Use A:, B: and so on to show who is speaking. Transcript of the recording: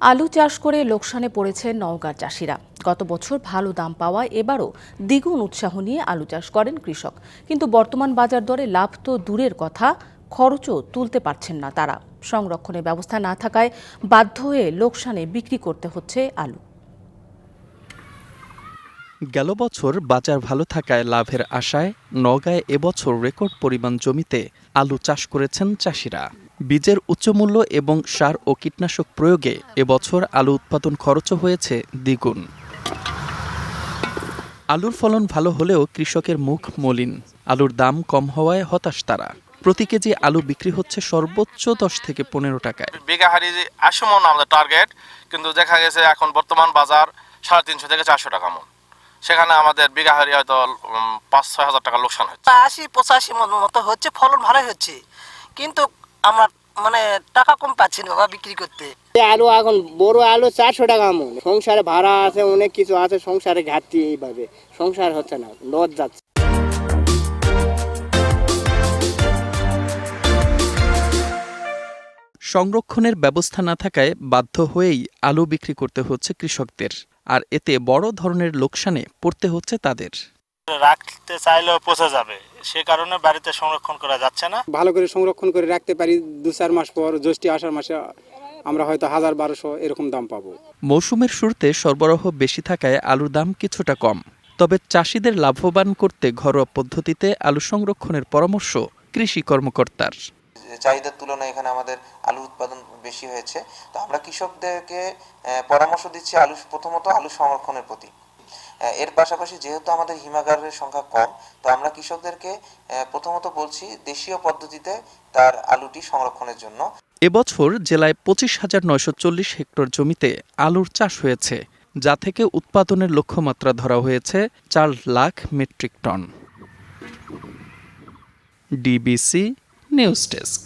A: আলু চাষ করে লোকসানে পড়েছে নওগাঁর চাষিরা। গত বছর ভালো দাম পাওয়ায় এবারও দ্বিগুণ উৎসাহ নিয়ে আলু চাষ করেন কৃষক। কিন্তু বর্তমান বাজার দরে লাভ তো দূরের কথা, খরচও তুলতে পারছেন না তারা। সংরক্ষণের ব্যবস্থা না থাকায় বাধ্য হয়ে লোকসানে বিক্রি করতে হচ্ছে আলু।
B: গেল বছর বাজার ভালো থাকায় লাভের আশায় নগাঁয় এবছর রেকর্ড পরিমাণ জমিতে আলু চাষ করেছেন চাষিরা। বীজের উচ্চমূল্য এবং সার ও কীটনাশক প্রয়োগে এবছর আলু উৎপাদন খরচও হয়েছে দ্বিগুণ। আলুর ফলন ভালো হলেও কৃষকের মুখ মলিন। আলুর দাম কম হওয়ায় হতাশ তারা। প্রতি কেজি আলু বিক্রি হচ্ছে সর্বোচ্চ দশ থেকে পনেরো টাকায়।
C: বিঘা হারি আশি মন আমাদের টার্গেট কিন্তু দেখা গেছে এখন বর্তমান বাজার সাড়ে তিনশো থেকে চারশো টাকা মন। সেখানে আমাদের বিঘা হারি হয়তো পাঁচ ছয় হাজার টাকা লোকসান হচ্ছে।
D: আশি পঁচাশি মন মতো হচ্ছে ফলন ভালোই হচ্ছে। কিন্তু আমরা মানে টাকা কম পাচ্ছি না বাবা বিক্রি করতে।
E: আলু এখন বড় আলু চারশো টাকা মন সংসারে ভাড়া আছে অনেক কিছু আছে সংসারে ঘাটতি এইভাবে। সংসার হচ্ছে না লজ যাচ্ছে।
B: সংরক্ষণের ব্যবস্থা না থাকায় বাধ্য হয়েই আলু বিক্রি করতে হচ্ছে কৃষকদের। আর এতে বড় ধরনের লোকসানে পড়তে হচ্ছে তাদের।
F: রাখতে চাইলেও পচে যাবে। সে কারণে বাড়িতে সংরক্ষণ করা যাচ্ছে না।
G: ভালো করে সংরক্ষণ করে রাখতে পারি দু চার মাস পর জ্যৈষ্ঠী আষাঢ় মাসে আমরা হয়তো হাজার বারোশো এরকম দাম পাবো।
B: মৌসুমের শুরুতে সরবরাহ বেশি থাকায় আলুর দাম কিছুটা কম। তবে চাষিদের লাভবান করতে ঘরোয়া পদ্ধতিতে আলু সংরক্ষণের পরামর্শ কৃষি কর্মকর্তার।
H: চাহিদার তুলনায় এখানে আমাদের আলু উৎপাদন বেশি হয়েছে। তো আমরা কৃষকদেরকে পরামর্শ দিচ্ছি আলু প্রথমত আলু সংরক্ষণের প্রতি। এর পাশাপাশি যেহেতু আমাদের হিমাগারের সংখ্যা কম, তো আমরা কৃষকদেরকে প্রথমত বলছি দেশীয় পদ্ধতিতে তার আলুটি সংরক্ষণের জন্য।
B: এবছর জেলায় পঁচিশ হাজার নয়শো চল্লিশ হেক্টর জমিতে আলুর চাষ হয়েছে, যা থেকে উৎপাদনের লক্ষ্যমাত্রা ধরা হয়েছে চার lakh metric ton. DBC news desk.